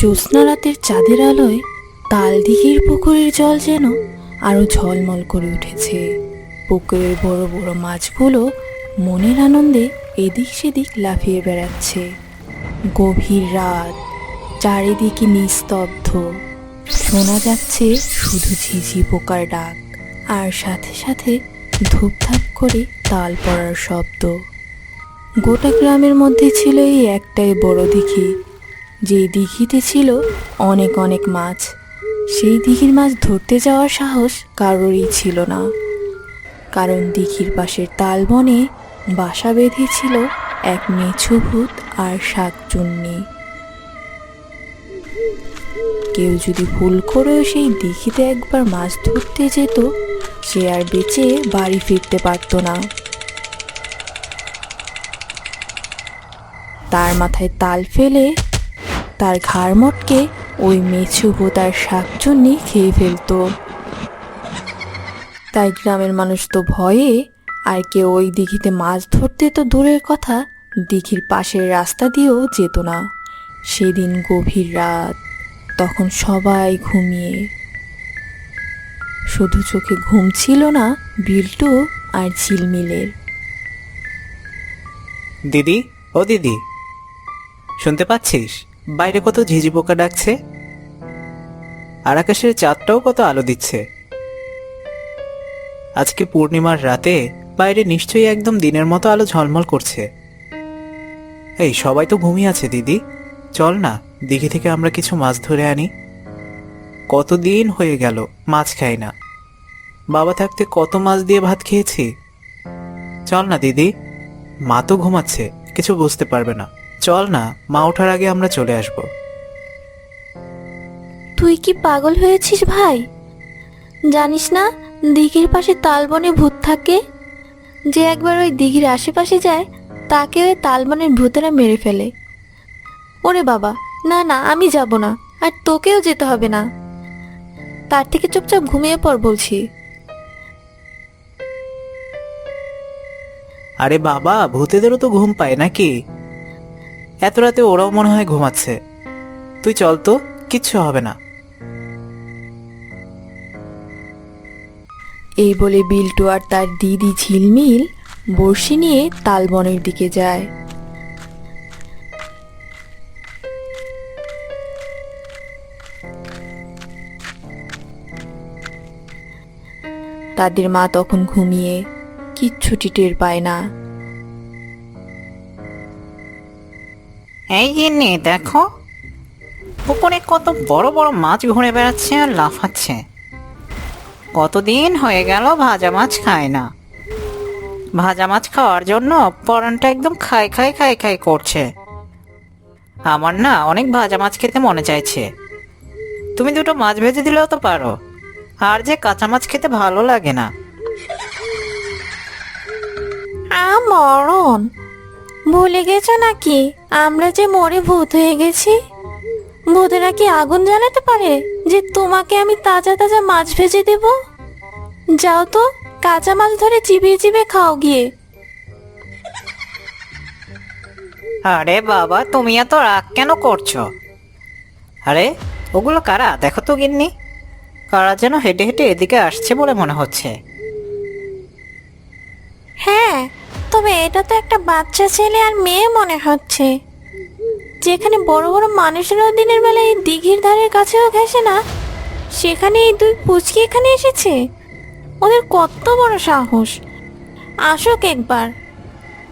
জ্যোৎস্না রাতের চাঁদের আলোয় তাল দিঘির পুকুরের জল যেন আরও ঝলমল করে উঠেছে। পুকুরের বড় বড় মাছগুলো মনের আনন্দে এদিক সেদিক লাফিয়ে বেড়াচ্ছে। গভীর রাত, চারিদিকে নিস্তব্ধ। শোনা যাচ্ছে শুধু ঝিঝি পোকার ডাক, আর সাথে সাথে ধূপধাপ করে তাল পড়ার শব্দ। গোটা গ্রামের মধ্যে ছিল এই একটাই বড় দিঘি। যেই দিঘিতে ছিল অনেক অনেক মাছ, সেই দিঘির মাছ ধরতে যাওয়ার সাহস কারোরই ছিল না। কারণ দিঘির পাশের তালবনে বাসা বেঁধেছিল এক মেছু ভূত আর শাকচুন্নি কেউ যদি ভুল করেও সেই দিঘিতে একবার মাছ ধরতে যেত, সে আর বেঁচে বাড়ি ফিরতে পারতো না। তার মাথায় তাল ফেলে তার ঘাড় মটকে ওই মেছু তার শাকচুন্নি খেয়ে ফেলতো। তাই গ্রামের মানুষ তো ভয়ে, আর কেউ ওই দিঘিতে মাছ ধরতে তো দূরের কথা, দিঘির পাশের রাস্তা দিয়েও যেত না। সেদিন গভীর রাত, তখন সবাই ঘুমিয়ে। শুধু চোখে ঘুম ছিল না, বিল্টু আর ঝিলমিলের। দিদি, ও দিদি, শুনতে পাচ্ছিস? বাইরে কত ঝিঝি পোকা ডাকছে? আর আকাশের চাঁদটাও কত আলো দিচ্ছে। আজকে পূর্ণিমার রাতে বাইরে নিশ্চয়ই একদম দিনের মতো আলো ঝলমল করছে। এই, সবাই তো ঘুমিয়ে আছে, দিদি। চল না, দিঘি থেকে আমরা কিছু মাছ ধরে আনি। কতদিন হয়ে গেল, মাছ খাই না। বাবা থাকতে কত মাছ দিয়ে ভাত খেয়েছি? চল না, দিদি। মা তো ঘুমাচ্ছে, কিছু বুঝতে পারবে না। চল না মা ওঠার আগে আমরা চলে আসব। তুই কি পাগল হয়েছিস ভাই? জানিস না দিঘির পাশে তালবনে ভূত থাকে? যে একবার ওই দিঘির আশেপাশে যায় তাকে ওই তালবনের ভূতেরা মেরে ফেলে। ওরে বাবা না না আমি যাব না আর তোকেও যেতে হবে না। তার থেকে চুপচাপ ঘুমিয়ে পড় বলছি। আরে বাবা ভূতেদেরও তো ঘুম পায় নাকি? এত রাতে ওরাও মনে হয় ঘুমাচ্ছে। তুই চল তো, কিচ্ছু হবে না। এই বলে বিল্টু আর তার দিদি ঝিলমিল, বড়শি নিয়ে তালবনের দিকে যায়। তাদের মা তখন ঘুমিয়ে কিচ্ছুটি টের পায় না। এই গিন্নি দেখো। পুকুরে কত বড় বড় মাছ ঘুরে বেড়াচ্ছে আর লাফাচ্ছে। কতদিন হয়ে গেল ভাজা মাছ খায় না। ভাজা মাছ খাওয়ার জন্য পরানটা একদম খাই খাই খাই খাই করছে। আমার না অনেক ভাজা মাছ খেতে মনে চাইছে। তুমি দুটো মাছ ভেজে দিলেও তো পারো। আর যে কাঁচা মাছ খেতে ভালো লাগে না। মরণ। ভুলে গেছো নাকি? আমরা যে মরে ভূত হয়ে গেছি। ভূতেরা কি আগুন জ্বালাতে পারে? যে তোমাকে আমি তাজা তাজা মাছ ভেজে দেব? যাও তো কাঁচা মাছ ধরে চিবিয়ে চিবিয়ে খাও গিয়ে। আরে বাবা তুমি এত রাগ কেন করছ? আরে ওগুলো কারা? দেখো তো গিন্নি। কারা যেন হেঁটে হেঁটে এদিকে আসছে বলে মনে হচ্ছে। হ্যাঁ তবে এটা তো একটা বাচ্চা ছেলে আর মেয়ে মনে হচ্ছে। যেখানে বড় বড় মানুষেরা দিনের বেলা এই দিঘির ধারের কাছেও ঘেসে না, সেখানে এই দুই পুচকি এখানে এসেছে। ওদের কত বড় সাহস। আসুক একবার।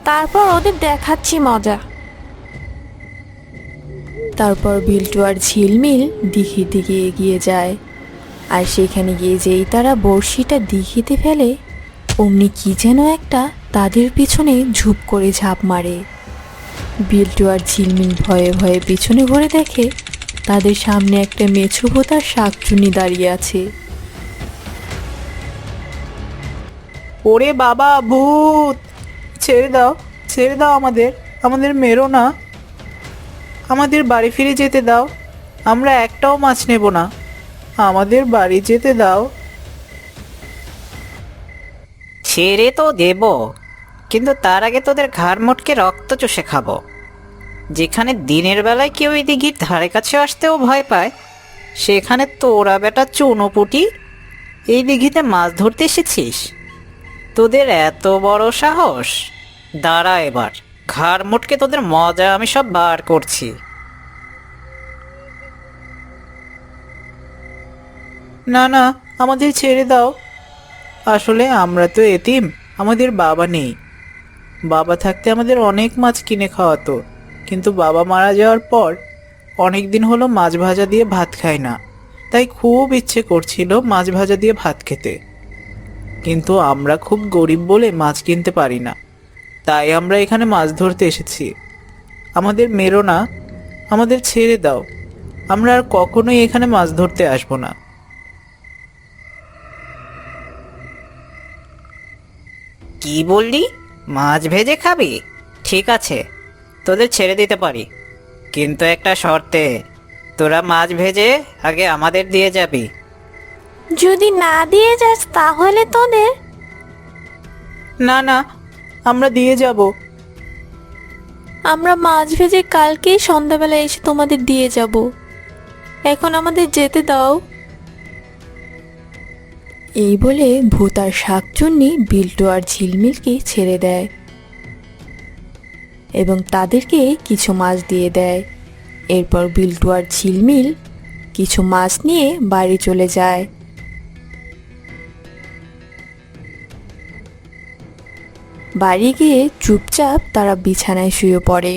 তারপর ওদের দেখাচ্ছি মজা। তারপর বিল্টু আর ঝিলমিল দিঘির দিকে এগিয়ে যায়। আর সেখানে গিয়ে যেই তারা বড়শিটা দিঘিতে ফেলে, অমনি কি যেন একটা তাদের পিছনে ঝুপ করে ঝাঁপ মারে। বিল্টু আর ঝিলমিল ভয়ে ভয়ে পিছনে ঘুরে দেখে তাদের সামনে একটা মেছু ভোতার শাকচুনি দাঁড়িয়ে আছে। ওরে বাবা, ভূত! ছেড়ে দাও ছেড়ে দাও আমাদের আমাদের মেরো না। আমাদের বাড়ি ফিরে যেতে দাও, আমরা একটাও মাছ নেব না। আমাদের বাড়ি যেতে দাও। ছেড়ে তো দেব, কিন্তু তার আগে তোদের ঘাড় মোটকে রক্ত চষে খাব। যেখানে দিনের বেলায় কেউ এই দিঘির ধারে কাছে আসতেও ভয় পায়, সেখানে তোরা বেটা চুনোপুটি, এই দিঘিতে মাছ ধরতে এসেছিস? তোদের এত বড় সাহস? দাঁড়া এবার ঘাড় মোটকে তোদের মজা আমি সব বার করছি। না না, আমাদের ছেড়ে দাও। আসলে আমরা তো এতিম, আমাদের বাবা নেই। বাবা থাকতে আমাদের অনেক মাছ কিনে খাওয়াতো, কিন্তু বাবা মারা যাওয়ার পর অনেক দিন হলো মাছ ভাজা দিয়ে ভাত খাই না, তাই খুব ইচ্ছে করছিল মাছ ভাজা দিয়ে ভাত খেতে। কিন্তু আমরা খুব গরিব বলে মাছ কিনতে পারি না, তাই আমরা এখানে মাছ ধরতে এসেছি। আমাদের মেরো না, আমাদের ছেড়ে দাও, আমরা আর কখনোই এখানে মাছ ধরতে আসব না। কি বললি? মাছ ভেজে খাবি? ঠিক আছে তোদের ছেড়ে দিতে পারি। কিন্তু একটা শর্তে তোরা মাছ ভেজে আগে আমাদের দিয়ে যাবি। যদি না দিয়ে যাস তাহলে তোদের? না না আমরা দিয়ে যাব। আমরা মাছ ভেজে কালকেই সন্ধ্যাবেলা এসে তোমাদের দিয়ে যাব। এখন আমাদের যেতে দাও। এই বলে ভূতার শাকচুন্নি বিল্টু আর ঝিলমিলকে ছেড়ে দেয় এবং তাদেরকে কিছু মাছ দিয়ে দেয়। এরপর বিল্টু আর ঝিলমিল কিছু মাছ নিয়ে বাড়ি চলে যায়। বাড়ি গিয়ে চুপচাপ তারা বিছানায় শুয়ে পড়ে।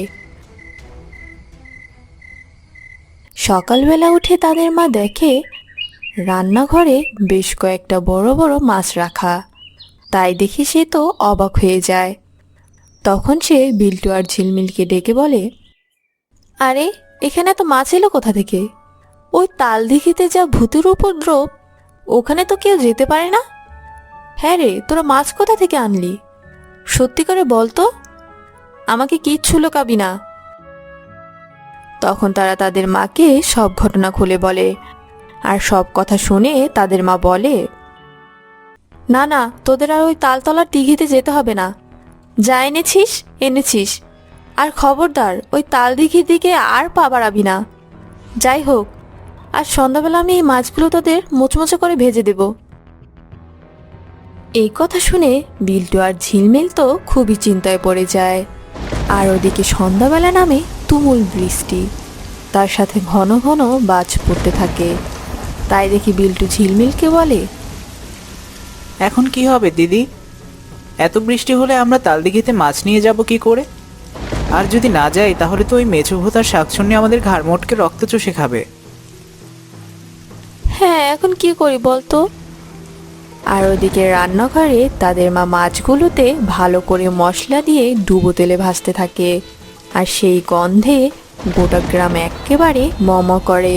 সকালবেলা উঠে তাদের মা দেখে রান্নাঘরে বেশ কয়েকটা বড় বড় মাছ রাখা। তাই দেখে সে তো অবাক হয়ে যায়। তখন সে বিল্টু আর ঝিলমিলকে ডেকে বলে, আরে, এখানে তো মাছ এলো কোথা থেকে? ওই তাল দিঘিতে যা ভূতের উপদ্রব, ওখানে তো কেউ যেতে পারে না? হ্যাঁ রে, তোরা মাছ কোথা থেকে আনলি? সত্যি করে বল তো। আমাকে কিচ্ছু লুকাবি না। তখন তারা তাদের মাকে সব ঘটনা খুলে বলে আর সব কথা শুনে তাদের মা বলে, না না, তোদের আর ওই তালতলার দিঘিতে যেতে হবে না। যা এনেছিস এনেছিস। আর খবরদার, ওই তাল দিঘির দিকে আর পা বাড়াবি না। যাই হোক আর সন্ধ্যাবেলা আমি এই মাছগুলো তোদের মোচমোচো করে ভেজে দেবো। এই কথা শুনে বিল্টু আর ঝিলমিল তো খুবই চিন্তায় পড়ে যায়। আর ওদিকে সন্ধ্যাবেলা নামে তুমুল বৃষ্টি। তার সাথে ঘন ঘন বাজ পড়তে থাকে। তাই দেখি বিল্টু ঝিলমিলকে বলে এখন কি হবে দিদি? এত বৃষ্টি হলে আমরা তালদিঘিতে মাছ নিয়ে যাব কি করে? আর যদি না যাই তাহলে তো ওই মেছো ভূতার শাকচুন্নি আমাদের ঘাড় মোটকে রক্ত চষে খাবে। হ্যাঁ এখন কি করি বলতো? আর ওদিকে রান্নাঘরে তাদের মা মাছগুলোতে ভালো করে মশলা দিয়ে ডুবো তেলে ভাজতে থাকে। আর সেই গন্ধে গোটা গ্রাম একেবারে মম করে।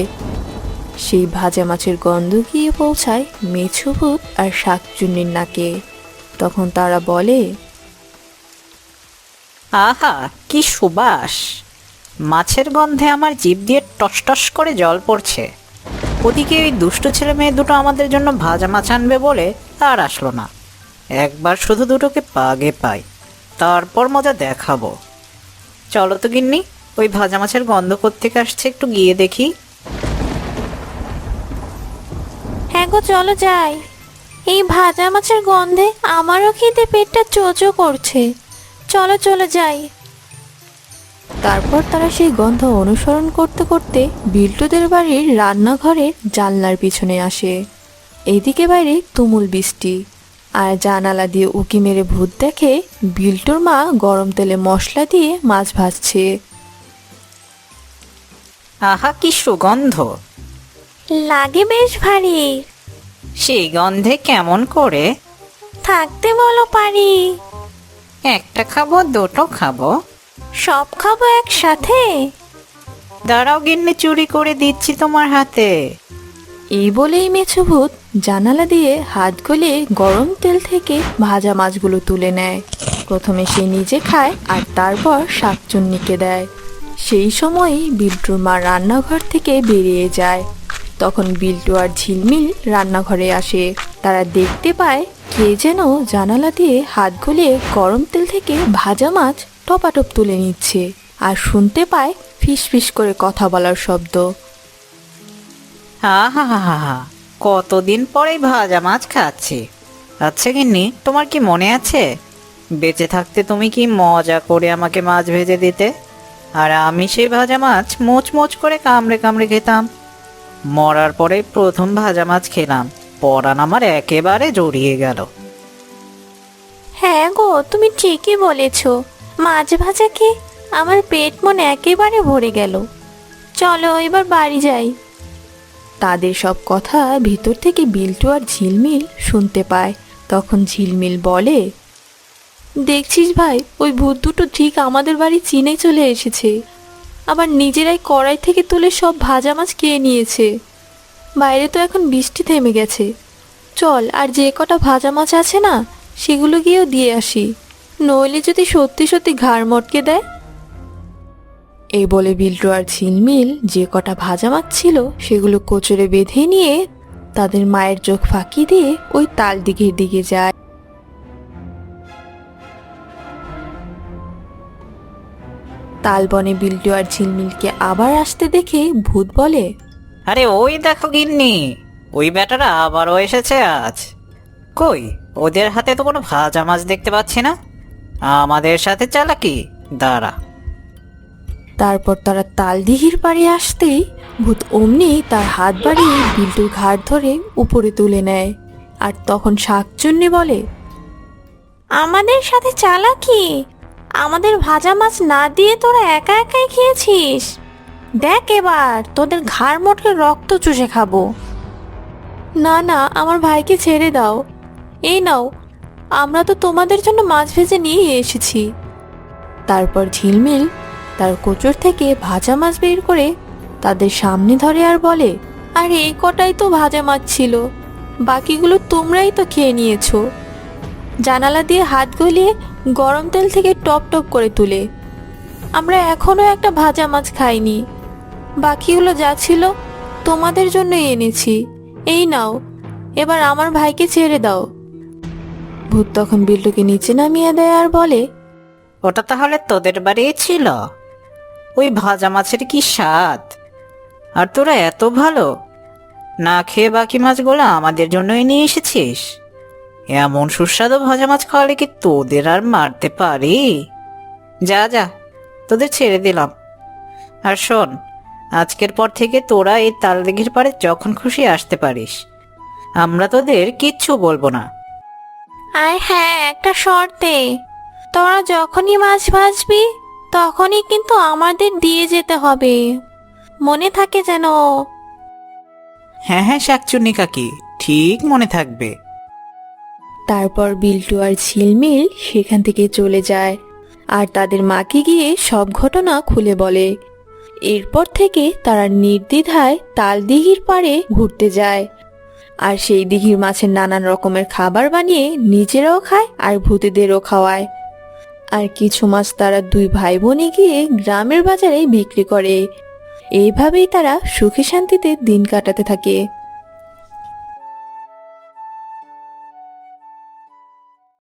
সেই ভাজা মাছের গন্ধ গিয়ে পৌঁছায় মেছুভূত আর শাকচুন্নির নাকে। তখন তারা বলে, আহা, কি সুবাস! মাছের গন্ধে আমার জিভ দিয়ে টস টস করে জল পড়ছে। ওদিকে ওই দুষ্ট ছেলে মেয়ে দুটো আমাদের জন্য ভাজা মাছ আনবে বলে আর আসলো না। একবার শুধু দুটোকে পাগে পাই, তারপর মজা দেখাবো। চলো তো গিন্নি, ওই ভাজা মাছের গন্ধ কোত্থেকে আসছে একটু গিয়ে দেখি। হ্যাঁ গো চলো যাই। এই ভাজা মাছের গন্ধে আমারও খিদে পেটটা চোচো করছে। চলো চলো যাই। তারপর তারা সেই গন্ধ অনুসরণ করতে করতে বিল্টুদের বাড়ির রান্নাঘরের জানলার পিছনে আসে। এইদিকে বাইরে তুমুল বৃষ্টি আর জানালা দিয়ে উকি মেরে ভূত দেখে বিল্টুর মা গরম তেলে মশলা দিয়ে মাছ ভাজছে। আহা কি সুগন্ধ। লাগে বেশ ভারী। সেই গন্ধে কেমন করে? থাকতে বলো পারি। একটা খাব দুটো খাব। সব খাব একসাথে? দাঁড়াও গিন্নি চুরি করে দিচ্ছি তোমার হাতে। এই বলেই মেছুভূত জানালা দিয়ে হাত গলিয়ে গরম তেল থেকে ভাজা মাছগুলো তুলে নেয়। প্রথমে সে নিজে খায় আর তারপর শাকচুন্নিকে দেয়। সেই সময়ই বিল্টুর মা রান্নাঘর থেকে বেরিয়ে যায়। তখন বিল্টু আর ঝিলমিল রান্নাঘরে আসে। তারা দেখতে পায় কে যেন জানালা দিয়ে হাত গলিয়ে গরম তেল থেকে ভাজা মাছ টপাটপ তুলে নিচ্ছে আর শুনতে পায় ফিসফিস করে কথা বলার শব্দ। হা হা হা হা কতদিন পরে ভাজা মাছ খাচ্ছি। আচ্ছা গিন্নি, তোমার কি মনে আছে? বেঁচে থাকতে তুমি কি মজা করে আমাকে মাছ ভেজে দিতে? আর আমি সেই ভাজা মাছ মোচ মোচ করে কামড়ে কামড়ে খেতাম। মরার পরে প্রথম ভাজা মাছ খেলাম। পরাণ আমার একেবারে জড়িয়ে গেল। হ্যাঁ গো, তুমি ঠিকই বলেছ। মাছ ভাজা খেয়ে আমার পেট মন একেবারে ভরে গেল। চলো এবার বাড়ি যাই। তাদের সব কথা ভিতর থেকে বিল্টু আর ঝিলমিল শুনতে পায়। তখন ঝিলমিল বলে, দেখছিস ভাই, ওই ভূত দুটো ঠিক আমাদের বাড়ি চিনে চলে এসেছে। আবার নিজেরাই কড়াই থেকে তুলে সব ভাজা মাছ খেয়ে নিয়েছে। বাইরে তো এখন বৃষ্টি থেমে গেছে। চল, আর যে কটা ভাজা মাছ আছে না, সেগুলো গিয়েও দিয়ে আসি। নইলে যদি সত্যি সত্যি ঘাড় মটকে দেয়। এই বলে বিল্টু আর ঝিলমিল যে কটা ভাজা মাছ ছিল, সেগুলো কোচরে বেঁধে নিয়ে তাদের মায়ের চোখ ফাঁকি দিয়ে ওই তাল দিঘির দিকে যায়। তালবনে বিল্টু আর ঝিলমিলকে আবার আসতে দেখে ভূত বলে আরে ওই দেখো গিন্নি ওই ব্যাটারা আবারও এসেছে আজ। কই ওদের হাতে তো কোনো ভাজা মাছ দেখতে পাচ্ছি না। আমাদের সাথে চালাকি দাঁড়া। তারপর তারা তালদিঘির পাড়ে আসতেই ভূত অমনি তার হাত বাড়িয়ে বিল্টুর ঘাড় ধরে উপরে তুলে নেয় আর তখন শাকচুন্নি বলে আমাদের সাথে চালাকি? আমাদের ভাজা মাছ না দিয়ে তোরা একা একাই খেয়েছিস? দেখ এবার, তোদের ঘাড় মোটকে রক্ত চুষে খাব। না না, আমার ভাইকে ছেড়ে দাও। এই নাও, আমরা তো তোমাদের জন্য মাছ ভেজে নিয়ে এসেছি। তারপর ঝিলমিল তার কোচর থেকে ভাজা মাছ বের করে তাদের সামনে ধরে আর বলে, আর, এই কটাই তো ভাজা মাছ ছিল। বাকিগুলো তোমরাই তো খেয়ে নিয়েছো। জানালা দিয়ে হাত গলিয়ে গরম তেল থেকে টপ টপ করে তুলে। আমরা এখনও একটা ভাজা মাছ খাইনি। বাকিগুলো যা ছিল তোমাদের জন্যই এনেছি। এই নাও, এবার আমার ভাইকে ছেড়ে দাও। ভূত তখন বিল্টুকে নিচে নামিয়ে দেয় আর বলে, ওটা তাহলে তোদের বাড়ি ছিল? ওই ভাজা মাছের কি স্বাদ? আর তোরা এত ভালো? না খেয়ে বাকি মাছগুলো আমাদের জন্যই নিয়ে এসেছিস? এমন সুস্বাদু ভাজা মাছ খাওয়ালে কি তোদের আর মারতে পারি? যা যা তোদের ছেড়ে দিলাম। আর শোন আজকের পর থেকে তোরা এই তালদিঘির পাড়ে যখন খুশি আসতে পারিস। আমরা তোদের কিচ্ছু বলব না। আর হ্যাঁ একটা শর্তে। তোরা যখনই মাছ ভাজবি তখনই কিন্তু আমাদের দিয়ে যেতে হবে। মনে থাকে যেন। হ্যাঁ হ্যাঁ শাকচুন্নি কাকি ঠিক মনে থাকবে। তারপর বিল্টু আর ঝিলমিল সেখান থেকে চলে যায়। আর তাদের মাকে গিয়ে সব ঘটনা খুলে বলে। এরপর থেকে তারা নির্দ্বিধায় তাল দিঘির পাড়ে ঘুরতে যায়। আর সেই দিঘির মাছের নানান রকমের খাবার বানিয়ে নিজেরাও খায় আর ভূতেদেরও খাওয়ায়। আর কিছু মাছ তারা দুই ভাই বোনে গিয়ে গ্রামের বাজারে বিক্রি করে। এইভাবেই তারা সুখে শান্তিতে দিন কাটাতে থাকে।